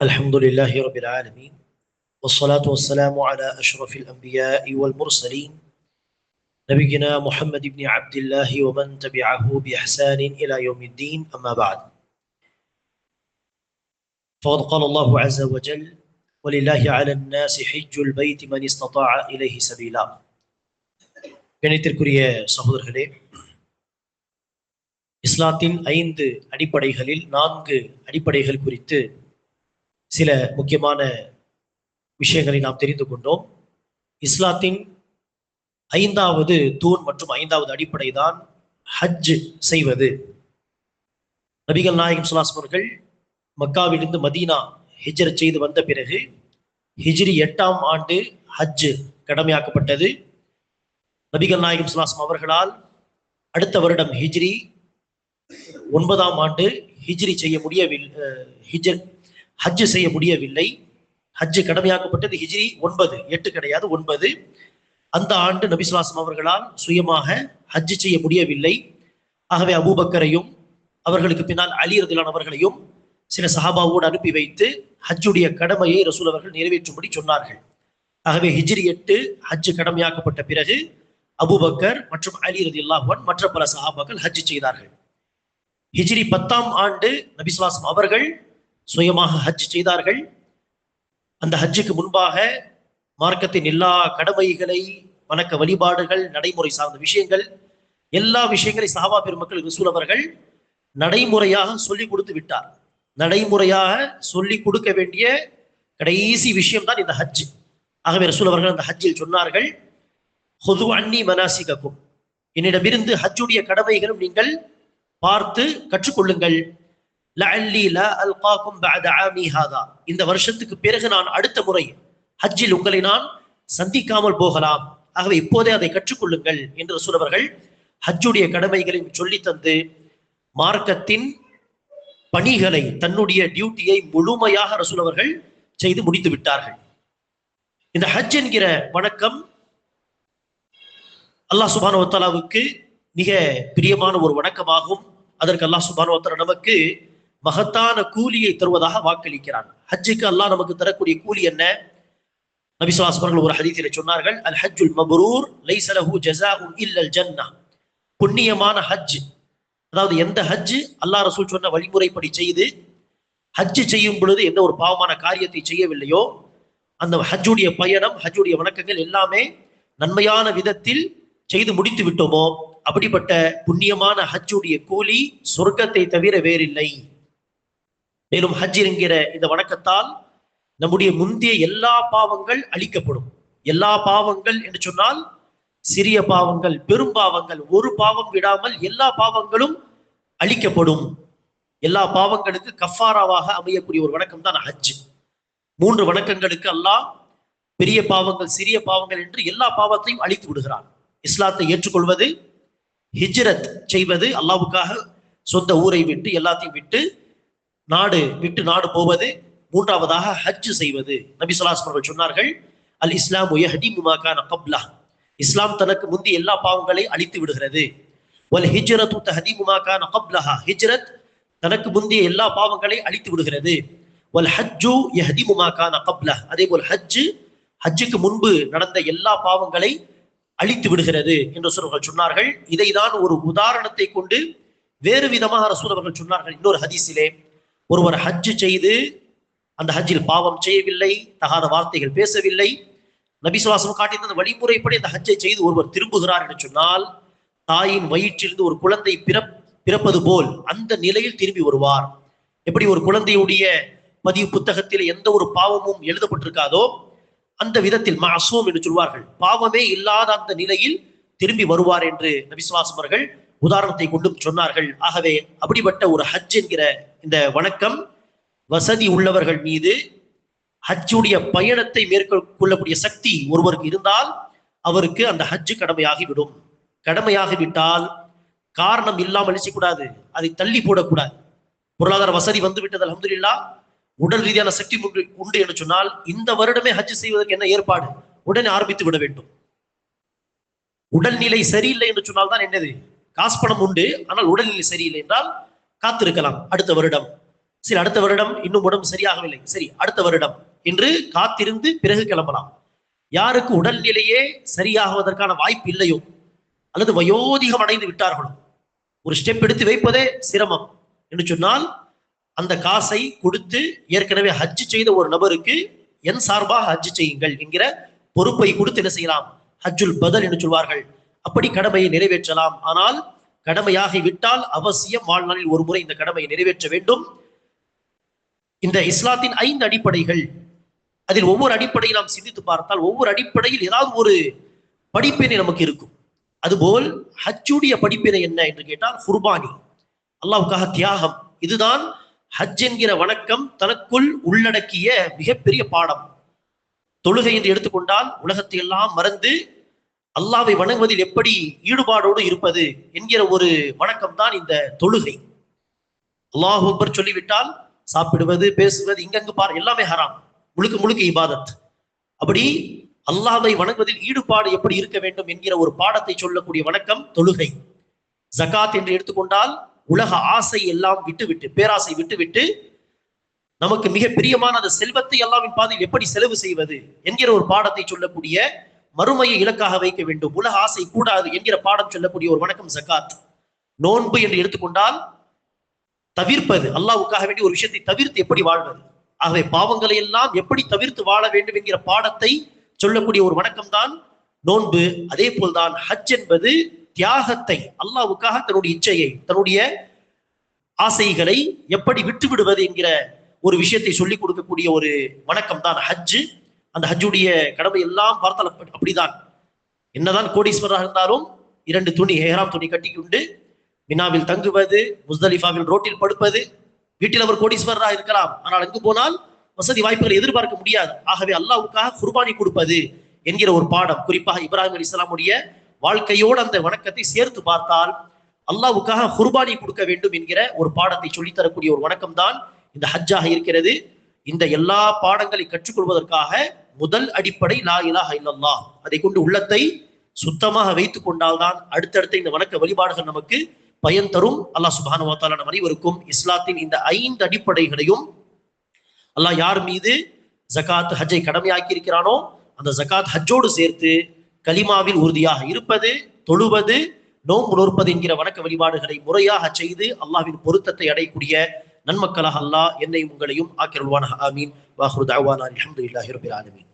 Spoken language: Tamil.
الحمد لله رب العالمين والصلاة والسلام على أشرف الأنبياء والمرسلين نبينا محمد بن عبد الله ومن تبعه بإحسان إلى يوم الدين أما بعد فقد قال الله عز وجل ولله على الناس حج البيت من استطاع إليه سبيلا கணித்திற்குரிய சகோதரர்களே இஸ்லாத்தின் ஐந்து அடிப்படைகளில் நான்கு அடிப்படைகள் குறித்து சில முக்கியமான விஷயங்களை நாம் தெரிந்து கொண்டோம். இஸ்லாத்தின் ஐந்தாவது தூண் மற்றும் ஐந்தாவது அடிப்படை தான் ஹஜ் செய்வது. நபிகள் நாயகம் சுல்லாஸ் அவர்கள் மக்காவிலிருந்து மதீனா ஹிஜர் செய்து வந்த பிறகு ஹிஜ்ரி எட்டாம் ஆண்டு ஹஜ் கடமையாக்கப்பட்டது. நபிகள் நாயகம் சுலாஸ்ம் அவர்களால் அடுத்த வருடம் ஹிஜ்ரி ஒன்பதாம் ஆண்டு ஹிஜ்ரி செய்ய முடியவில்லை ஹிஜர் ஹஜ் செய்ய முடியவில்லை. ஹஜ் கடமையாக்கப்பட்டது ஹிஜ்ரி ஒன்பது எட்டு கிடையாது ஒன்பது. அந்த ஆண்டு நபிசுலாசம் அவர்களால் சுயமாக ஹஜ் செய்ய முடியவில்லை. ஆகவே அபூபக்கரையும் அவர்களுக்கு பின்னால் அலி ரதிலான் அவர்களையும் சில சஹாபாவோடு அனுப்பி வைத்து ஹஜ்ஜுடைய கடமையை ரசூல் அவர்கள் நிறைவேற்றும்படி சொன்னார்கள். ஆகவே ஹிஜ்ரி எட்டு ஹஜ் கடமையாக்கப்பட்ட பிறகு அபூபக்கர் மற்றும் அலி ரதி அல்லாஹன் மற்ற பல சஹாபாக்கள் ஹஜ் செய்தார்கள். ஹிஜ்ரி பத்தாம் ஆண்டு நபிசுலாசம் அவர்கள் சுயமாக ஹஜ் செய்தார்கள். அந்த ஹஜ்ஜுக்கு முன்பாக மார்க்கத்தின் எல்லா கடமைகளை வணக்க வழிபாடுகள் நடைமுறை சார்ந்த விஷயங்கள் எல்லா விஷயங்களை சஹாபா பெருமக்கள் ரிசூல் அவர்கள் நடைமுறையாக சொல்லி கொடுத்து விட்டார். நடைமுறையாக சொல்லி கொடுக்க வேண்டிய கடைசி விஷயம் தான் இந்த ஹஜ். ஆகவே ரசூல் அவர்கள் அந்த ஹஜ்ஜில் சொன்னார்கள் ஹொது அன்னி மனாசிகக்கும். என்னிடமிருந்து ஹஜ்ஜுடைய கடமைகளும் நீங்கள் பார்த்து கற்றுக்கொள்ளுங்கள். இந்த வருஷத்துக்கு பிறகு நான் அடுத்த முறை ஹஜ்ஜில் உங்களை நான் சந்திக்காமல் போகலாம். ஆகவே இப்போதே அதை கற்றுக்கொள்ளுங்கள் என்று சொன்னவர்கள் ஹஜ்ஜுடைய கடமைகளையும் சொல்லி தந்து மார்க்கத்தின் பணிகளை தன்னுடைய டியூட்டியை முழுமையாக ரசூலவர்கள் செய்து முடித்து விட்டார்கள். இந்த ஹஜ் என்கிற வணக்கம் அல்லாஹ் சுபானுவத்தாலாவுக்கு மிக பிரியமான ஒரு வணக்கமாகும். அதற்கு அல்லாஹ் சுபானுவத்தலா நமக்கு மகத்தான கூலியை தருவதாக வாக்களிக்கிறான். ஹஜ்ஜுக்கு அல்லாஹ் நமக்கு தரக்கூடிய கூலி என்ன? நபிசுவாஸ் ஒரு ஹதீத்தில சொன்னார்கள் அல் ஹஜ்ஜுல் மபரூர் லைசலஹு ஜஸாஉன் இல்லல் ஜன்னா புண்ணியமான ஹஜ் அதாவது எந்த ஹஜ் அல்லாஹ் ரசூல் சொன்ன வழிமுறைப்படி செய்து ஹஜ் செய்யும் பொழுது எந்த ஒரு பாவமான காரியத்தை செய்யவில்லையோ அந்த ஹஜ்ஜுடைய பயணம் ஹஜ்ஜுடைய வணக்கங்கள் எல்லாமே நன்மையான விதத்தில் செய்து முடித்து விட்டோமோ? அப்படிப்பட்ட புண்ணியமான ஹஜ்ஜுடைய கூலி சொர்க்கத்தை தவிர வேறில்லை. மேலும் ஹஜ் என்கிற இந்த வணக்கத்தால் நம்முடைய முந்தைய எல்லா பாவங்கள் அழிக்கப்படும். எல்லா பாவங்கள் என்று சொன்னால் சிறிய பாவங்கள் பெரும் பாவங்கள் ஒரு பாவம் விடாமல் எல்லா பாவங்களும் அழிக்கப்படும். எல்லா பாவங்களுக்கு கஃபாராவாக அமையக்கூடிய ஒரு வணக்கம் தான் ஹஜ். மூன்று வணக்கங்களுக்கு அல்லாஹ் பெரிய பாவங்கள் சிறிய பாவங்கள் என்று எல்லா பாவத்தையும் அழித்து விடுகிறான். இஸ்லாத்தை ஏற்றுக்கொள்வது ஹிஜ்ரத் செய்வது அல்லாவுக்காக சொந்த ஊரை விட்டு எல்லாத்தையும் விட்டு நாடு விட்டு நாடு போவது மூன்றாவதாக ஹஜ் செய்வது. நபி சொல்லாஸ் அவர்கள் சொன்னார்கள் அல் இஸ்லாம் கப்லா இஸ்லாம் தனக்கு முந்தி எல்லா பாவங்களை அழித்து விடுகிறது. வல் ஹிஜ்ரத் தஹதீமுமாக்கான கப்லஹா. ஹிஜ்ரத் தனக்கு முந்தைய எல்லா பாவங்களை அழித்து விடுகிறது. வல் ஹஜ்ஜு யஹதிமுமாக்கான கப்லா அதே போல் ஹஜ்ஜு ஹஜ்ஜுக்கு முன்பு நடந்த எல்லா பாவங்களை அழித்து விடுகிறது என்று சொல்வர்கள் சொன்னார்கள். இதை தான் ஒரு உதாரணத்தை கொண்டு வேறு விதமாக ரசூல் அவர்கள் சொன்னார்கள். இன்னொரு ஹதீஸிலே ஒருவர் ஹஜ் செய்து அந்த ஹஜ்ஜில் பாவம் செய்யவில்லை தகாத வார்த்தைகள் பேசவில்லை. நபிசுவாசம் காட்டியிருந்த வழிமுறைப்படி அந்த ஹஜ்ஜை செய்து ஒருவர் திரும்புகிறார் என்று சொன்னால் தாயின் வயிற்றிலிருந்து ஒரு குழந்தை பிறப் பிறப்பது போல் அந்த நிலையில் திரும்பி வருவார். எப்படி ஒரு குழந்தையுடைய பதிவு புத்தகத்தில் எந்த ஒரு பாவமும் எழுதப்பட்டிருக்காதோ அந்த விதத்தில் மாசூம் என்று சொல்வார்கள். பாவமே இல்லாத அந்த நிலையில் திரும்பி வருவார் என்று நபிசுவாசம் அவர்கள் உதாரணத்தை கொண்டும் சொன்னார்கள். ஆகவே அப்படிப்பட்ட ஒரு ஹஜ் என்கிற இந்த வணக்கம் வசதி உள்ளவர்கள் மீது ஹஜ்ஜுடைய பயணத்தை மேற்கொள்ளக்கூடிய சக்தி ஒருவருக்கு இருந்தால் அவருக்கு அந்த ஹஜ்ஜு கடமையாகிவிடும். கடமையாகிவிட்டால் காரணம் இல்லாமல் அழிச்சக்கூடாது அதை தள்ளி போடக்கூடாது. பொருளாதார வசதி வந்து விட்டது அலமதுல்லா உடல் ரீதியான சக்தி உண்டு என்று சொன்னால் இந்த வருடமே ஹஜ் செய்வதற்கு என்ன ஏற்பாடு? உடனே ஆரம்பித்து விட வேண்டும். உடல்நிலை சரியில்லை என்று சொன்னால் தான் என்னது? காசு பணம் உண்டு ஆனால் உடல்நிலை சரியில்லை என்றால் காத்திருக்கலாம். அடுத்த வருடம். சரி அடுத்த வருடம் இன்னும் உடம்பு சரியாகவில்லை. சரி அடுத்த வருடம் என்று காத்திருந்து பிறகு கிளம்பலாம். யாருக்கு உடல்நிலையே சரியாகுவதற்கான வாய்ப்பு இல்லையோ அல்லது வயோதிகம் அடைந்து விட்டார்களோ ஒரு ஸ்டெப் எடுத்து வைப்பதே சிரமம் என்று சொன்னால் அந்த காசை கொடுத்து ஏற்கனவே ஹஜ் செய்த ஒரு நபருக்கு என் சார்பாக ஹஜ் செய்யுங்கள் என்கிற பொறுப்பை கொடுத்து என்ன செய்யலாம்? ஹஜ்ஜுல் பதல் என்று சொல்வார்கள். அப்படி கடமையை நிறைவேற்றலாம். ஆனால் கடமையாகி விட்டால் அவசியம் வாழ்நாளில் ஒரு முறை இந்த கடமையை நிறைவேற்ற வேண்டும். இந்த இஸ்லாத்தின் ஐந்து அடிப்படைகள். அதில் ஒவ்வொரு அடிப்படையில் நாம் சிந்தித்து பார்த்தால் ஒவ்வொரு அடிப்படையில் ஏதாவது ஒரு படிப்பினை நமக்கு இருக்கும். அதுபோல் ஹஜ்ஜுடைய படிப்பினை என்ன என்று கேட்டால் குர்பானி. அல்லாவுக்காக தியாகம். இதுதான் ஹஜ் என்கிற வணக்கம் தனக்குள் உள்ளடக்கிய மிகப்பெரிய பாடம். தொழுகை என்று எடுத்துக்கொண்டால் உலகத்தை எல்லாம் மறந்து அல்லாவை வணங்குவதில் எப்படி ஈடுபாடோடு இருப்பது என்கிற ஒரு வணக்கம் தான் இந்த தொழுகை. அல்லாஹ் அக்பர் சொல்லிவிட்டால் சாப்பிடுவது பேசுவது இங்கங்கு பார் எல்லாமே ஹராம். முழுக்க முழுக்க இபாதத். அப்படி அல்லாவை வணங்குவதில் ஈடுபாடு எப்படி இருக்க வேண்டும் என்கிற ஒரு பாடத்தை சொல்லக்கூடிய வணக்கம் தொழுகை. ஜகாத் என்று எடுத்துக்கொண்டால் உலக ஆசை எல்லாம் விட்டுவிட்டு பேராசை விட்டுவிட்டு நமக்கு மிக பிரியமான அந்த செல்வத்தை அல்லாவின் பாதையில் எப்படி செலவு செய்வது என்கிற ஒரு பாடத்தை சொல்லக்கூடிய மறுமையை இலக்காக வைக்க வேண்டும். உலக ஆசை கூடாது என்கிற பாடம் சொல்லக்கூடிய ஒரு வணக்கம் ஜக்காத். நோன்பு என்று எடுத்துக்கொண்டால் தவிர்ப்பது. அல்லாவுக்காக வேண்டிய ஒரு விஷயத்தை தவிர்த்து எப்படி வாழ்வது? ஆகவே பாவங்களை எல்லாம் எப்படி தவிர்த்து வாழ வேண்டும் என்கிற பாடத்தை சொல்லக்கூடிய ஒரு வணக்கம் தான் நோன்பு. அதே போல்தான் ஹஜ் என்பது தியாகத்தை அல்லாவுக்காக தன்னுடைய இச்சையை தன்னுடைய ஆசைகளை எப்படி விட்டு விடுவது என்கிற ஒரு விஷயத்தை சொல்லிக் கொடுக்கக்கூடிய ஒரு வணக்கம் தான் ஹஜ்ஜு. அந்த ஹஜ்ஜுடைய கடமை எல்லாம் பார்த்தால் அப்படிதான். என்னதான் கோடீஸ்வரராக இருந்தாலும் இரண்டு துணி ஹேராம் துணி கட்டிக்கொண்டு மினாவில் தங்குவது முஸ்தலிஃபாவில் ரோட்டில் படுப்பது வீட்டில் அவர் கோடீஸ்வரராக இருக்கலாம். ஆனால் அங்கு போனால் வசதி வாய்ப்புகளை எதிர்பார்க்க முடியாது. ஆகவே அல்லாஹ்வுக்காக குர்பானி கொடுப்பது என்கிற ஒரு பாடம். குறிப்பாக இப்ராஹிம் அலி இஸ்லாமுடைய வாழ்க்கையோடு அந்த வணக்கத்தை சேர்த்து பார்த்தால் அல்லாஹ்வுக்காக குர்பானி கொடுக்க வேண்டும் என்கிற ஒரு பாடத்தை சொல்லித் தரக்கூடிய ஒரு வணக்கம் தான் இந்த ஹஜ்ஜாக இருக்கிறது. இந்த எல்லா பாடங்களை கற்றுக்கொள்வதற்காக முதல் அடிப்படை லா இலாஹ இல்லல்லாஹ். அதை கொண்டு உள்ளத்தை சுத்தமாக வைத்துக் கொண்டால்தான் அடுத்தடுத்த இந்த வணக்க வழிபாடுகள் நமக்கு பயன் தரும். அல்லாஹ் சுபானுவாத்தாலா நம் அனைவருக்கும் இஸ்லாத்தின் இந்த ஐந்து அடிப்படைகளையும் அல்லாஹ் யார் மீது ஜகாத் ஹஜ்ஜை கடமையாக்கி இருக்கிறானோ அந்த ஜகாத் ஹஜ்ஜோடு சேர்த்து கலிமாவில் உறுதியாக இருப்பது தொழுவது நோன்பு நோற்பது என்கிற வணக்க வழிபாடுகளை முறையாக செய்து அல்லாவின் பொருத்தத்தை அடையக்கூடிய நன்மக்களாக அல்லாஹ் என்னையும் உங்களையும் ஆக்கிரல்வான ஆமீன் வாஹ்ரு தாவானா அல்ஹம்துலில்லாஹி ரபில் ஆலமீன்